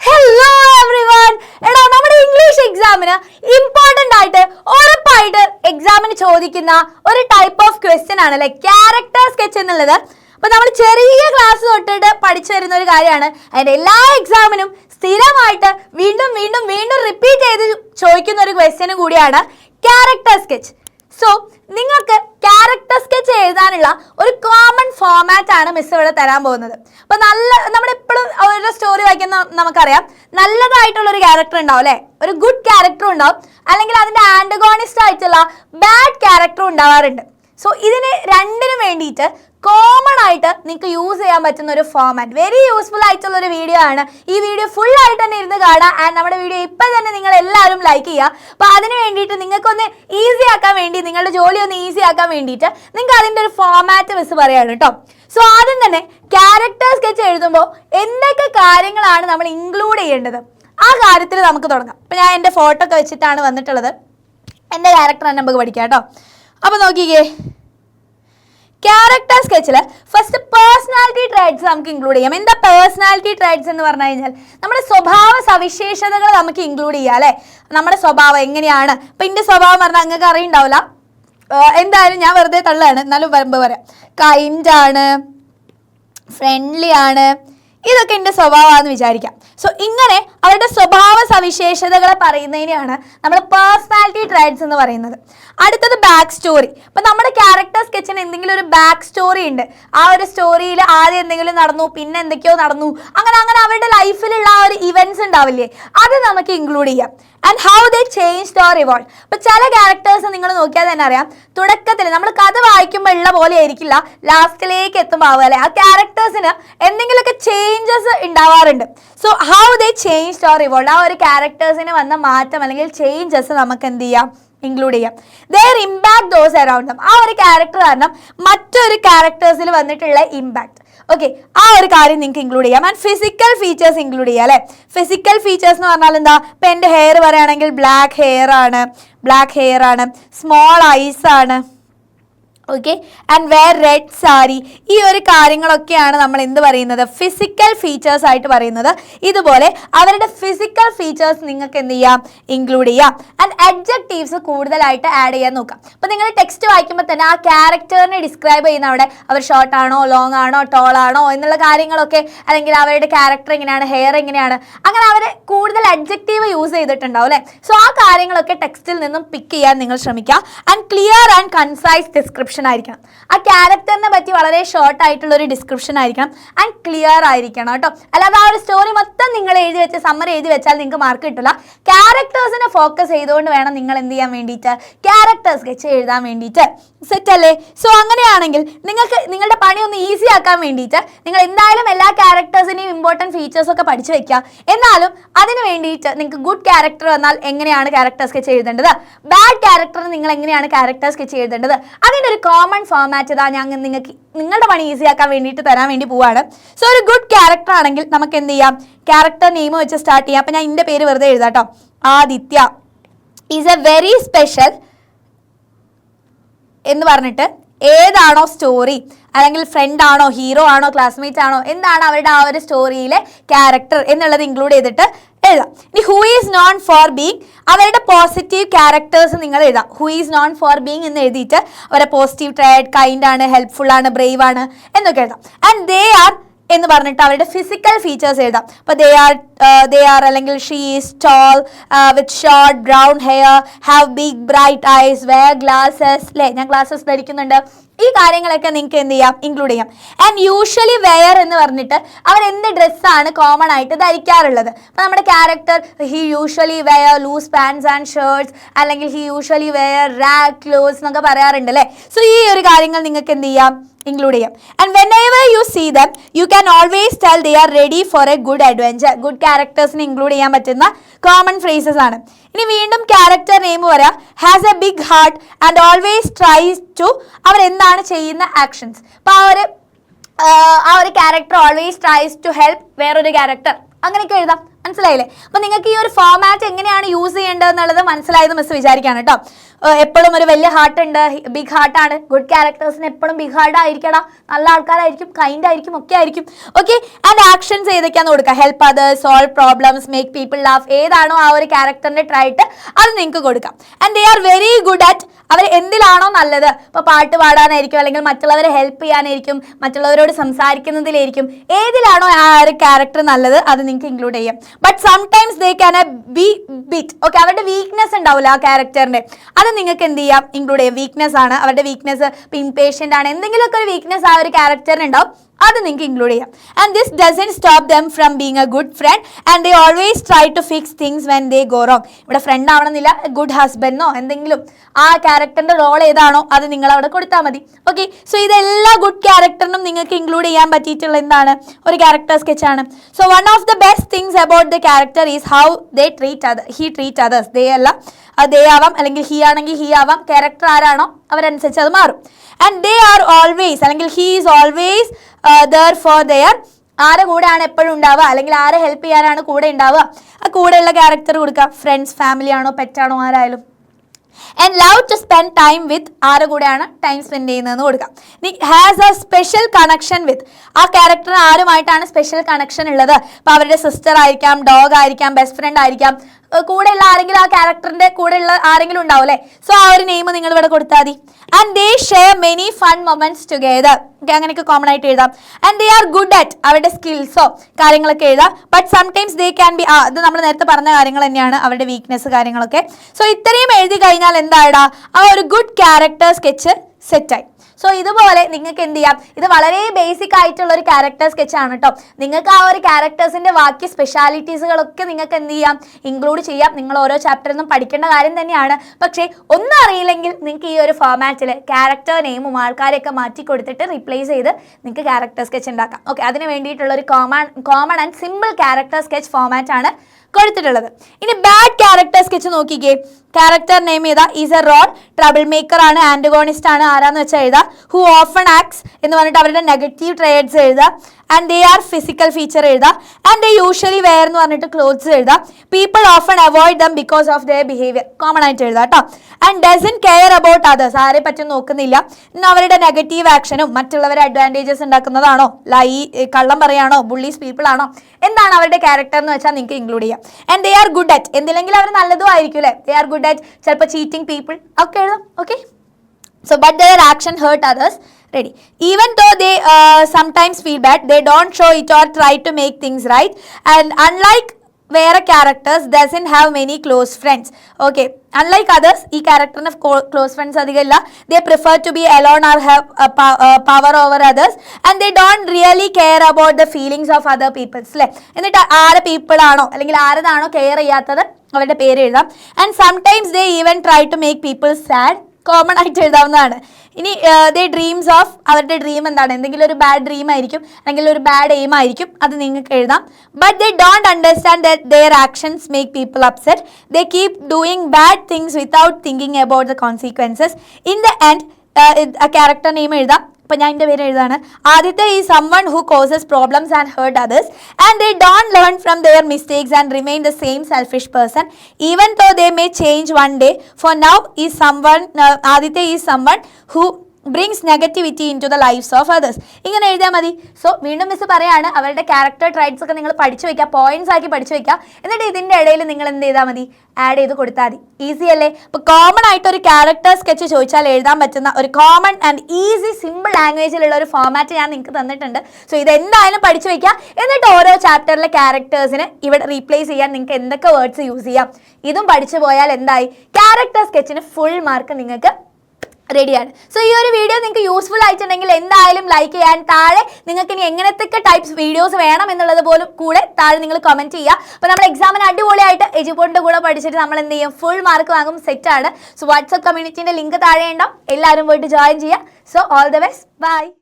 Hello everyone എടാ നമ്മുടെ English എക്സാമിന് ഇമ്പോർട്ടന്റ് ആയിട്ട് ഉറപ്പായിട്ട് എക്സാമിന് ചോദിക്കുന്ന ഒരു ടൈപ്പ് ഓഫ് ക്വസ്റ്റ്യൻ ആണ് അല്ലെ ക്യാരക്ടർ സ്കെച്ച് എന്നുള്ളത്. അപ്പോൾ നമ്മൾ ചെറിയ ക്ലാസ് തൊട്ടിട്ട് പഠിച്ചു വരുന്ന ഒരു കാര്യമാണ്. അതിന്റെ എല്ലാ എക്സാമിനും സ്ഥിരമായിട്ട് വീണ്ടും വീണ്ടും വീണ്ടും റിപ്പീറ്റ് ചെയ്ത് ചോദിക്കുന്ന ഒരു ക്വസ്റ്റ്യനും കൂടിയാണ് ക്യാരക്ടർ സ്കെച്ച് സോ നിങ്ങൾക്ക് ക്യാരക്ടർ സ്കെച്ച് എഴുതാനുള്ള ഒരു കോമൺ ഫോമാറ്റ് ആണ് മിസ് ഇവിടെ തരാൻ പോകുന്നത്. അപ്പൊ നല്ല നമ്മൾ എപ്പോഴും അവരുടെ സ്റ്റോറി വായിക്കുന്ന നമുക്കറിയാം. നല്ലതായിട്ടുള്ള ഒരു ക്യാരക്ടർ ഉണ്ടാവും അല്ലെ? ഒരു ഗുഡ് ക്യാരക്ടർ ഉണ്ടാവും. അല്ലെങ്കിൽ അതിന്റെ ആന്റഗോണിസ്റ്റ് ആയിട്ടുള്ള ബാഡ് ക്യാരക്ടർ ഉണ്ടാവാറുണ്ട്. സോ ഇതിന് രണ്ടിനും വേണ്ടിയിട്ട് കോമൺ ആയിട്ട് നിങ്ങൾക്ക് യൂസ് ചെയ്യാൻ പറ്റുന്ന ഒരു ഫോമാറ്റ് വെരി യൂസ്ഫുൾ ആയിട്ടുള്ള ഒരു വീഡിയോ ആണ്. ഈ വീഡിയോ ഫുൾ ആയിട്ട് തന്നെ ഇരുന്ന് കാണാം. ആൻഡ് നമ്മുടെ വീഡിയോ ഇപ്പം തന്നെ നിങ്ങൾ എല്ലാവരും ലൈക്ക് ചെയ്യുക. അപ്പോൾ അതിന് വേണ്ടിയിട്ട് നിങ്ങൾക്കൊന്ന് ഈസി ആക്കാൻ വേണ്ടി നിങ്ങളുടെ ജോലി ഒന്ന് ഈസി ആക്കാൻ വേണ്ടിയിട്ട് നിങ്ങൾക്ക് അതിന്റെ ഒരു ഫോമാറ്റ് മിസ് പറയാണ് കേട്ടോ സോ ആദ്യം തന്നെ ക്യാരക്ടർ സ്കെച്ച് എഴുതുമ്പോൾ എന്തൊക്കെ കാര്യങ്ങളാണ് നമ്മൾ ഇൻക്ലൂഡ് ചെയ്യേണ്ടത്? ആ കാര്യത്തിൽ നമുക്ക് തുടങ്ങാം. ഇപ്പം ഞാൻ എന്റെ ഫോട്ടോ ഒക്കെ വെച്ചിട്ടാണ് വന്നിട്ടുള്ളത്. എന്റെ ക്യാരക്ടർ തന്നെ നമുക്ക് പഠിക്കാം കേട്ടോ അപ്പോൾ നോക്കിക്കേ. ക്യാരക്ടർ സ്കെച്ചിൽ ഫസ്റ്റ് പേഴ്സണാലിറ്റി ട്രൈറ്റ്സ് നമുക്ക് ഇൻക്ലൂഡ് ചെയ്യാം. എന്താ പേഴ്സണാലിറ്റി ട്രൈറ്റ്സ് എന്ന് പറഞ്ഞു കഴിഞ്ഞാൽ നമ്മുടെ സ്വഭാവ സവിശേഷതകൾ നമുക്ക് ഇൻക്ലൂഡ് ചെയ്യാം അല്ലേ? നമ്മുടെ സ്വഭാവം എങ്ങനെയാണ്? ഇപ്പം എന്റെ സ്വഭാവം പറഞ്ഞാൽ നിങ്ങൾക്ക് അറിയുണ്ടാവില്ല. എന്തായാലും ഞാൻ വെറുതെ തള്ളാണ് എന്നാലും വരുമ്പോൾ പറയാം. കൈൻഡ് ആണ് ഫ്രണ്ട്ലി ആണ് ഇതൊക്കെ എന്റെ സ്വഭാവമാണെന്ന് വിചാരിക്കാം. സോ ഇങ്ങനെ അവരുടെ സ്വഭാവ സവിശേഷതകളെ പറയുന്നതിനെയാണ് നമ്മൾ പേഴ്സണാലിറ്റി ട്രൈറ്റ്സ് എന്ന് പറയുന്നത്. അടുത്തത് ബാക്ക് സ്റ്റോറി അപ്പം നമ്മുടെ ക്യാരക്ടർ സ്കെച്ചിന് എന്തെങ്കിലും ഒരു ബാക്ക് സ്റ്റോറി ഉണ്ട്. ആ ഒരു സ്റ്റോറിയിൽ ആദ്യം എന്തെങ്കിലും നടന്നു പിന്നെ എന്തൊക്കെയോ നടന്നു. അങ്ങനെ അങ്ങനെ അവരുടെ ലൈഫിലുള്ള ആ ഒരു ഇവന്റ്സ് ഉണ്ടാവില്ലേ? അത് നമുക്ക് ഇൻക്ലൂഡ് ചെയ്യാം. And how they change or evolve ഇപ്പം ചില ക്യാരക്ടേഴ്സ് നിങ്ങൾ നോക്കിയാൽ തന്നെ അറിയാം. തുടക്കത്തിൽ നമ്മൾ കഥ വായിക്കുമ്പോൾ ഉള്ള പോലെ ആയിരിക്കില്ല. ലാസ്റ്റിലേക്ക് എത്തുമ്പോൾ ആവുക അല്ലെ? ആ ക്യാരക്ടേഴ്സിന് എന്തെങ്കിലുമൊക്കെ ചേഞ്ചസ് ഉണ്ടാവാറുണ്ട്. So how they change or evolve ആ ഒരു ക്യാരക്ടേഴ്സിന് വന്ന മാറ്റം അല്ലെങ്കിൽ ചേഞ്ചസ് നമുക്ക് എന്ത് ചെയ്യാം? ഇൻക്ലൂഡ് ചെയ്യാം. ദർ ഇമ്പാക്ട് ദോസ് അറൗണ്ട് ആ ഒരു ക്യാരക്ടർ കാരണം മറ്റൊരു ക്യാരക്ടേഴ്സിൽ വന്നിട്ടുള്ള ഇമ്പാക്ട് ഓക്കെ ആ ഒരു കാര്യം നിങ്ങൾക്ക് ഇൻക്ലൂഡ് ചെയ്യാം. ആൻഡ് ഫിസിക്കൽ ഫീച്ചേഴ്സ് ഇൻക്ലൂഡ് ചെയ്യാം അല്ലേ? ഫിസിക്കൽ ഫീച്ചേഴ്സ് എന്ന് പറഞ്ഞാൽ എന്താ? ഇപ്പം എന്റെ ഹെയർ പറയുകയാണെങ്കിൽ ബ്ലാക്ക് ഹെയർ ആണ് ബ്ലാക്ക് ഹെയർ ആണ് സ്മോൾ ഐസ് ആണ്. Okay and wear red sari ഈ ഒരു കാര്യങ്ങളൊക്കെയാണ് നമ്മൾ എന്ത് പറയുന്നത്? ഫിസിക്കൽ ഫീച്ചേഴ്സ് ആയിട്ട് പറയുന്നത്. ഇതുപോലെ അവരുടെ ഫിസിക്കൽ ഫീച്ചേഴ്സ് നിങ്ങൾക്ക് എന്ത് ചെയ്യാം? ഇൻക്ലൂഡ് ചെയ്യാം. ആൻഡ് അഡ്ജക്റ്റീവ്സ് കൂടുതലായിട്ട് ആഡ് ചെയ്യാൻ നോക്കാം. അപ്പോൾ നിങ്ങൾ ടെക്സ്റ്റ് വായിക്കുമ്പോൾ തന്നെ ആ ക്യാരക്ടറിനെ ഡിസ്ക്രൈബ് ചെയ്യുന്ന അവിടെ അവർ ഷോർട്ട് ആണോ ലോങ് ആണോ ടോൾ ആണോ എന്നുള്ള കാര്യങ്ങളൊക്കെ അല്ലെങ്കിൽ അവരുടെ ക്യാരക്ടർ എങ്ങനെയാണ് ഹെയർ എങ്ങനെയാണ് അങ്ങനെ അവർ കൂടുതൽ അഡ്ജക്റ്റീവ് യൂസ് ചെയ്തിട്ടുണ്ടാവും അല്ലേ? സോ ആ കാര്യങ്ങളൊക്കെ ടെക്സ്റ്റിൽ നിന്നും പിക്ക് ചെയ്യാൻ നിങ്ങൾ ശ്രമിക്കുക and clear and concise description ആയിരിക്കണം. ആ ക്യാരക്ടറിനെ പറ്റി വളരെ ഷോർട്ട് ആയിട്ടുള്ള ഒരു ഡിസ്ക്രിപ്ഷൻ ആയിരിക്കണം. ആൻഡ് ക്ലിയർ ആയിരിക്കണം കേട്ടോ. അല്ലാതെ ആ ഒരു സ്റ്റോറി മൊത്തം നിങ്ങൾ എഴുതി വെച്ച് സമ്മർ എഴുതി വെച്ചാൽ നിങ്ങൾക്ക് മാർക്ക് കിട്ടില്ല ക്യാരക്ടേഴ്സിനെ ഫോക്കസ് ചെയ്തുകൊണ്ട് വേണം നിങ്ങൾ എന്ത് ചെയ്യാൻ വേണ്ടിയിട്ട് ക്യാരക്ടേഴ്സ് സ്കെച്ച് എഴുതാൻ വേണ്ടിയിട്ട്. സെറ്റ് അല്ലേ? സോ അങ്ങനെയാണെങ്കിൽ നിങ്ങൾക്ക് നിങ്ങളുടെ പണി ഒന്ന് ഈസി ആക്കാൻ വേണ്ടിയിട്ട് നിങ്ങൾ എന്തായാലും എല്ലാ ക്യാരക്ടേഴ്സിനെയും ഇമ്പോർട്ടന്റ് ഫീച്ചേഴ്സ് ഒക്കെ പഠിച്ചു വെക്കുക. എന്നാലും അതിന് വേണ്ടിയിട്ട് നിങ്ങൾക്ക് ഗുഡ് ക്യാരക്ടർ വന്നാൽ എങ്ങനെയാണ് ക്യാരക്ടർ സ്കെച്ച് എഴുതേണ്ടത്? ബാഡ് ക്യാരക്ടർ നിങ്ങൾ എങ്ങനെയാണ് ക്യാരക്ടർ സ്കെച്ച് എഴുതേണ്ടത്? അതിന്റെ ഒരു കോമൺ ഫോമാറ്റ് ഇതാ ഞാൻ നിങ്ങൾക്ക് നിങ്ങളുടെ പണി ഈസി ആക്കാൻ വേണ്ടിയിട്ട് തരാൻ വേണ്ടി പോവാണ്. സോ ഒരു ഗുഡ് ക്യാരക്ടർ ആണെങ്കിൽ നമുക്ക് എന്ത് ചെയ്യാം? ക്യാരക്ടർ നെയിം വെച്ച് സ്റ്റാർട്ട് ചെയ്യാം. അപ്പം ഞാൻ എന്റെ പേര് വെറുതെ എഴുതാട്ടോ. Aditya. Is a very special എന്ന് പറഞ്ഞിട്ട് ഏതാണോ സ്റ്റോറി അല്ലെങ്കിൽ ഫ്രണ്ട് ആണോ ഹീറോ ആണോ ക്ലാസ്മേറ്റ് ആണോ എന്താണ് അവരുടെ ആ ഒരു സ്റ്റോറിയിലെ ക്യാരക്ടർ എന്നുള്ളത് ഇൻക്ലൂഡ് ചെയ്തിട്ട് എഴുതാം. ഇനി who is known for being അവരുടെ പോസിറ്റീവ് ക്യാരക്ടേഴ്സ് നിങ്ങൾ എഴുതാം. Who is known for being എന്ന് എഴുതിയിട്ട് അവരെ പോസിറ്റീവ് ട്രേഡ് കൈൻഡ് ആണ് ഹെൽപ്ഫുൾ ആണ് ബ്രേവ് ആണ് എന്നൊക്കെ എഴുതാം. ആൻഡ് ദേ ആർ എന്ന് പറഞ്ഞിട്ട് അവരുടെ ഫിസിക്കൽ ഫീച്ചേഴ്സ് എഴുതാം. അപ്പോൾ ദേ ആർ ദേ ആർ അല്ലെങ്കിൽ she is tall with short brown hair have big bright eyes wear glasses അല്ലേ ഞാൻ ഗ്ലാസസ് ധരിക്കുന്നുണ്ട്. ഈ കാര്യങ്ങളൊക്കെ നിങ്ങൾക്ക് എന്ത് ചെയ്യാം? ഇൻക്ലൂഡ് ചെയ്യാം. ആൻഡ് യൂഷ്വലി വെയർ എന്ന് പറഞ്ഞിട്ട് അവർ എന്ത് ഡ്രസ്സാണ് കോമൺ ആയിട്ട് ധരിക്കാറുള്ളത്? അപ്പോൾ നമ്മുടെ character he usually wear loose pants and shirts അല്ലെങ്കിൽ he usually wear rack clothes എന്നൊക്കെ പറയാറുണ്ട് അല്ലേ? സോ ഈ ഒരു കാര്യങ്ങൾ നിങ്ങൾക്ക് എന്ത് ചെയ്യാം? ഇൻക്ലൂഡ് ചെയ്യാം. And whenever you see them you can always tell they are ready for a good adventure good ക്യാരക്ടേഴ്സിന് include ചെയ്യാൻ പറ്റുന്ന കോമൺ ഫ്രേസസ് ആണ്. ഇനി വീണ്ടും ക്യാരക്ടർ നെയിം പറയാം has a big heart and always tries to അവർ എന്താണ് ചെയ്യുന്ന actions അപ്പോൾ ആ ഒരു ആ ഒരു character always tries to help വേറൊരു ക്യാരക്ടർ അങ്ങനെയൊക്കെ എഴുതാം. മനസ്സിലായില്ലേ? അപ്പൊ നിങ്ങൾക്ക് ഈ ഒരു ഫോമാറ്റ് എങ്ങനെയാണ് യൂസ് ചെയ്യേണ്ടതെന്നുള്ളത് മനസ്സിലായത് മിസ് വിചാരിക്കാണ് കേട്ടോ എപ്പോഴും ഒരു വലിയ ഹാർട്ട് ഉണ്ട്. ബിഗ് ഹാർട്ടാണ് ഗുഡ് ക്യാരക്ടേഴ്സിന് എപ്പോഴും ബിഗ് ഹാർട്ട് ആയിരിക്കണം നല്ല ആൾക്കാരായിരിക്കും കൈൻഡ് ആയിരിക്കും ഒക്കെ ആയിരിക്കും. ഓക്കെ ആൻഡ് ആക്ഷൻസ് ഏതൊക്കെയാന്ന് കൊടുക്കുക help others solve problems make people laugh ഏതാണോ ആ ഒരു ക്യാരക്ടറിന്റെ ട്രൈറ്റ് അത് നിങ്ങൾക്ക് കൊടുക്കാം. And they are very good at അവർ എന്തിലാണോ നല്ലത്. ഇപ്പോൾ പാട്ട് പാടാനായിരിക്കും അല്ലെങ്കിൽ മറ്റുള്ളവരെ ഹെൽപ്പ് ചെയ്യാനായിരിക്കും മറ്റുള്ളവരോട് സംസാരിക്കുന്നതിലായിരിക്കും. ഏതിലാണോ ആ ഒരു ക്യാരക്ടർ നല്ലത് അത് നിങ്ങൾക്ക് ഇൻക്ലൂഡ് ചെയ്യാം. But sometimes they can a be bit okay അവരുടെ വീക്ക്നെസ് ഉണ്ടാവില്ല ആ ക്യാരക്ടറിന്റെ അത് നിങ്ങൾക്ക് എന്ത് ചെയ്യാം? ഇൻക്ലൂഡ് ചെയ്യാം. വീക്ക്നെസ് ആണ്. അവരുടെ വീക്ക്നെസ് ഇംപേഷ്യന്റ് ആണ്. എന്തെങ്കിലുമൊക്കെ ഒരു വീക്ക്നെസ് ആ ഒരു ക്യാരക്ടറിന് ഉണ്ടാവും. അത് നിങ്ങൾക്ക് ഇൻക്ലൂഡ് ചെയ്യാം. And this doesn't stop them from being a good friend and they always try to fix things when they go wrong ഇവിടെ ഫ്രണ്ട് ആവണമെന്നില്ല ഗുഡ് ഹസ്ബൻഡോ എന്തെങ്കിലും ആ ക്യാരക്ടറിന്റെ റോൾ ഏതാണോ അത് നിങ്ങൾ അവിടെ കൊടുത്താൽ മതി. ഓക്കെ സോ ഇതെല്ലാ ഗുഡ് ക്യാരക്ടറിനും നിങ്ങൾക്ക് ഇൻക്ലൂഡ് ചെയ്യാൻ പറ്റിയിട്ടുള്ള എന്താണ്? ഒരു ക്യാരക്ടർ സ്കെച്ച് ആണ്. So one of the best things about the character is how they treat other he treat others they അല്ല ദേ ആവാം അല്ലെങ്കിൽ ഹി ആണെങ്കിൽ ഹി ആവാം. ക്യാരക്ടർ ആരാണോ അവരനുസരിച്ച് അത് മാറും. ആൻഡ് ദേ ആർ ഓൾവേസ് അല്ലെങ്കിൽ he is always there for their ആരെ കൂടെയാണ് എപ്പോഴും ഉണ്ടാവുക അല്ലെങ്കിൽ ആരെ ഹെൽപ്പ് ചെയ്യാനാണ് കൂടെ ഉണ്ടാവുക. ആ കൂടെയുള്ള ക്യാരക്ടർ കൊടുക്കുക. ഫ്രണ്ട്സ് ഫാമിലി ആണോ പെറ്റാണോ ആരായാലും. And love to spend time with ആരെ കൂടെയാണ് ടൈം സ്പെൻഡ് ചെയ്യുന്നതെന്ന് കൊടുക്കാം has a special connection with ആ ക്യാരക്ടർ ആരുമായിട്ടാണ് സ്പെഷ്യൽ കണക്ഷൻ ഉള്ളത്? അപ്പോൾ അവരുടെ സിസ്റ്റർ ആയിരിക്കാം ഡോഗ് ആയിരിക്കാം ബെസ്റ്റ് ഫ്രണ്ട് ആയിരിക്കാം. കൂടെയുള്ള ആരെങ്കിലും ആ ക്യാരക്ടറിന്റെ കൂടെയുള്ള ആരെങ്കിലും ഉണ്ടാവും അല്ലെ? സോ ആ ഒരു നെയിം നിങ്ങൾ ഇവിടെ കൊടുത്താൽ മതി. And they share many fun moments together അങ്ങനെയൊക്കെ കോമൺ ആയിട്ട് എഴുതാം. And they are good at അവരുടെ സ്കിൽസോ കാര്യങ്ങളൊക്കെ എഴുതാം. But sometimes they can be ഇത് നമ്മൾ നേരത്തെ പറഞ്ഞ കാര്യങ്ങൾ തന്നെയാണ് അവരുടെ വീക്ക്നെസ് കാര്യങ്ങളൊക്കെ. സോ ഇത്രയും എഴുതി കഴിഞ്ഞാൽ എന്താടാ ആ ഒരു ഗുഡ് ക്യാരക്ടർ സ്കെച്ച് സെറ്റായി സോ ഇതുപോലെ നിങ്ങൾക്ക് എന്ത് ചെയ്യാം? ഇത് വളരെ ബേസിക് ആയിട്ടുള്ള ഒരു ക്യാരക്ടർ സ്കെച്ച് ആണ് കേട്ടോ നിങ്ങൾക്ക് ആ ഒരു ക്യാരക്ടേഴ്സിന്റെ ബാക്കി സ്പെഷ്യാലിറ്റീസുകളൊക്കെ നിങ്ങൾക്ക് എന്ത് ചെയ്യാം? ഇൻക്ലൂഡ് ചെയ്യാം. നിങ്ങൾ ഓരോ ചാപ്റ്ററിൽ നിന്നും പഠിക്കേണ്ട കാര്യം തന്നെയാണ്. പക്ഷേ ഒന്നും അറിയില്ലെങ്കിൽ നിങ്ങൾക്ക് ഈ ഒരു ഫോർമാറ്റിൽ ക്യാരക്ടർ നെയിമും ആൾക്കാരെയൊക്കെ മാറ്റി കൊടുത്തിട്ട് റീപ്ലേസ് ചെയ്ത് നിങ്ങൾക്ക് ക്യാരക്ടർ സ്കെച്ച് ഉണ്ടാക്കാം. ഓക്കെ അതിന് വേണ്ടിയിട്ടുള്ള ഒരു common common and simple character sketch format ആണ് കൊടുത്തിട്ടുള്ളത്. ഇനി ബാഡ് ക്യാരക്ടർ സ്കെച്ച് നോക്കിക്കേ. ക്യാരക്ടർ നെയിം ചെയ്താ is a road trouble maker ആണ് ആന്റഗോണിസ്റ്റ് ആണ്. ആരാന്ന് വെച്ചാൽ എഴുതാ? ഹു ഓഫൺ ആക്സ് എന്ന് പറഞ്ഞിട്ട് അവരുടെ നെഗറ്റീവ് ട്രേഡ്സ് എഴുതാ. And they are physical feature എഴുതാ. ആൻഡ് ദേ യൂഷ്വലി വെയർ എന്ന് പറഞ്ഞിട്ട് ക്ലോത്ത്സ് എഴുതാ. People often avoid them because of their behaviour common ആയിട്ട് എഴുതാം കേട്ടോ and doesn't care about others ആരെ പറ്റും നോക്കുന്നില്ല. ഇന്ന് അവരുടെ നെഗറ്റീവ് ആക്ഷനും മറ്റുള്ളവരെ അഡ്വാന്റേജസ് ഉണ്ടാക്കുന്നതാണോ? ലൈ കള്ളം പറയാണോ? ബുള്ളീസ് പീപ്പിൾ ആണോ? എന്താണ് അവരുടെ ക്യാരക്ടർ എന്ന് വെച്ചാൽ നിങ്ങൾക്ക് ഇൻക്ലൂഡ് ചെയ്യാം. And they are good at എന്തിലെങ്കിലും അവർ നല്ലതും ആയിരിക്കും അല്ലേ ദേ ആർ ഗുഡ് അറ്റ് ചിലപ്പോൾ ചീറ്റിംഗ് പീപ്പിൾ ഒക്കെ എഴുതാം okay but their action hurt others ready even though they uh, sometimes feel bad they don't show it or try to make things right and unlike വേറെ characters doesn't have many close friends okay unlike others ഈ ക്യാരക്ടറിന് close friends അധികം ഇല്ല they prefer to be alone or have power over others and they don't really care about the feelings of other peoples അല്ലേ എന്നിട്ട് ആരെ people ആണോ അല്ലെങ്കിൽ ആരതാണോ care ചെയ്യാത്തത് അവരുടെ പേര് എഴുതാം. And sometimes they even try to make people sad common ആയിട്ട് എഴുതാവുന്നതാണ്. ഇനി ദേ ഡ്രീംസ് ഓഫ് അവരുടെ ഡ്രീം എന്താണ്? എന്തെങ്കിലും ഒരു ബാഡ് ഡ്രീം ആയിരിക്കും അല്ലെങ്കിൽ ഒരു ബാഡ് എയിം ആയിരിക്കും അത് നിങ്ങൾക്ക് എഴുതാം. But they don't understand their actions make people upset they keep doing bad things without thinking about the consequences in the end character name എഴുതാം. ഇപ്പം ഞാൻ എന്റെ പേര് എഴുതാണ്. ആദ്യത്തെ ഈ someone who causes problems and hurt others and they don't learn from their mistakes and remain the same selfish person even though they may change one day for now ഈ someone ആദ്യത്തെ ഈ someone who brings negativity into the lifes of others ഇങ്ങനെ എഴുതിയാൽ മതി. So വീണ്ടും miss പറയാണ് അവരുടെ character traits ഒക്കെ നിങ്ങൾ പഠിച്ചു വയ്ക്കുക പോയിന്റ്സ് ആക്കി പഠിച്ചു വയ്ക്കുക എന്നിട്ട് ഇതിന്റെ ഇടയിൽ നിങ്ങൾ എന്ത് ചെയ്താൽ മതി? ആഡ് ചെയ്ത് കൊടുത്താൽ മതി. ഈസി അല്ലേ? ഇപ്പോൾ കോമൺ ആയിട്ട് ഒരു ക്യാരക്ടർ സ്കെച്ച് ചോദിച്ചാൽ എഴുതാൻ പറ്റുന്ന ഒരു കോമൺ ആൻഡ് ഈസി സിമ്പിൾ ലാംഗ്വേജിലുള്ള ഒരു ഫോമാറ്റ് ഞാൻ നിങ്ങൾക്ക് തന്നിട്ടുണ്ട്. സോ ഇതെന്തായാലും പഠിച്ചു വയ്ക്കുക എന്നിട്ട് ഓരോ ചാപ്റ്ററിലെ ക്യാരക്ടേഴ്സിന് ഇവിടെ റീപ്ലേസ് ചെയ്യാൻ നിങ്ങൾക്ക് എന്തൊക്കെ വേർഡ്സ് യൂസ് ചെയ്യാം. ഇതും പഠിച്ചു പോയാൽ എന്തായി? ക്യാരക്ടർ സ്കെച്ചിന് ഫുൾ മാർക്ക് നിങ്ങൾക്ക് റെഡിയാണ് സോ ഈ ഒരു വീഡിയോ നിങ്ങൾക്ക് യൂസ്ഫുൾ ആയിട്ടുണ്ടെങ്കിൽ എന്തായാലും ലൈക്ക് ചെയ്യാൻ താഴെ നിങ്ങൾക്ക് ഇനി എങ്ങനത്തെ ടൈപ്സ് വീഡിയോസ് വേണം എന്നുള്ളത് പോലും കൂടെ താഴെ നിങ്ങൾ കമന്റ് ചെയ്യുക. അപ്പോൾ നമ്മൾ എക്സാമിന് അടിപൊളിയായിട്ട് എജുപോണിന്റെ കൂടെ പഠിച്ചിട്ട് നമ്മൾ എന്ത് ചെയ്യും? ഫുൾ മാർക്ക് വാങ്ങും സെറ്റാണ് സോ വാട്സപ്പ് കമ്മ്യൂണിറ്റീന്റെ ലിങ്ക് താഴെ ഉണ്ടാവും. എല്ലാവരും പോയിട്ട് ജോയിൻ ചെയ്യുക. So all the best bye